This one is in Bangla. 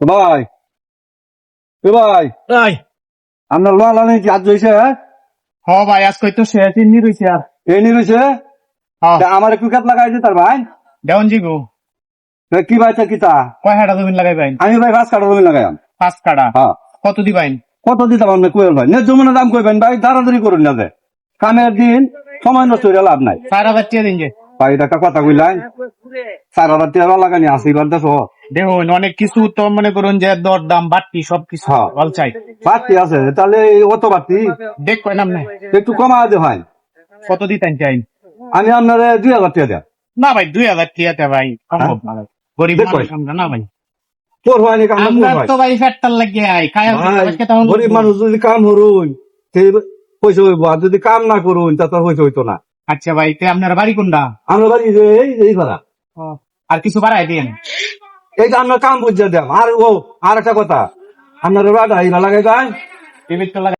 ভাই। এ ভাই। এই। আপনার লোয়া লানি কি আজ হয়েছে হ ভাই আজকে তো সে চিনি রইছে আর। এই নি হ্যাঁ আমার একটু কাপ লাগাই দিতার ভাই। দেওয়ান জিগো। তা কি ভাই তা কি তা? কয় হাটা জমিন লাগাই বাইন আমি ভাই পাঁচ কাটা জমি লাগাইম পাঁচ কাটা হ্যাঁ কত দিবাইন কত দিতাম আপনি কুয়েল ভাই? ন্যায্য মনে দাম কইবেন ভাই দাঁড়াদাড়ি করুন না যে। কামের দিন সময় নষ্ট হইলে লাভ নাই। চার হাজার টিয়া দিন যে। ভাই এটা কথা কইলাই চার হাজার টাকা লাগানি আশীর্বাদ দেশ দেখুন অনেক কিছু তো মনে করুন যে দর দাম বাড়তি সব কিছু হ্যাঁ। চাই বাড়তি আছে। তাহলে অত বাড়তি? দেখ কয় নাম নাই একটু কমা দে ভাই। কত দিতেন চাই? আমি আপনার দুই হাজার টাকা দেয় না ভাই দুই হাজার টিয়াতে ভাই সম্ভব না ভাই। গরিব দেখ আমরা না ভাই। তোর হয় নাকি আমরা আমরা তোর হয় তো ভাই ফ্যাটটার লাগিয়ে আই খায় ভাই, গরিব মানুষ যদি কাম তে পয়সা হইব আর যদি কাম না করুন তা তো হইতে হইতো না। আচ্ছা ভাই তে আপনার বাড়ি কোনটা? আমরা বাড়ি যে এই এই ভাড়া আর কিছু বাড়াই দিন এইটা আমরা কাম বুঝে দেব। আর ও, আর একটা কথা। আপনার এই লাগাই যায় টিভির তো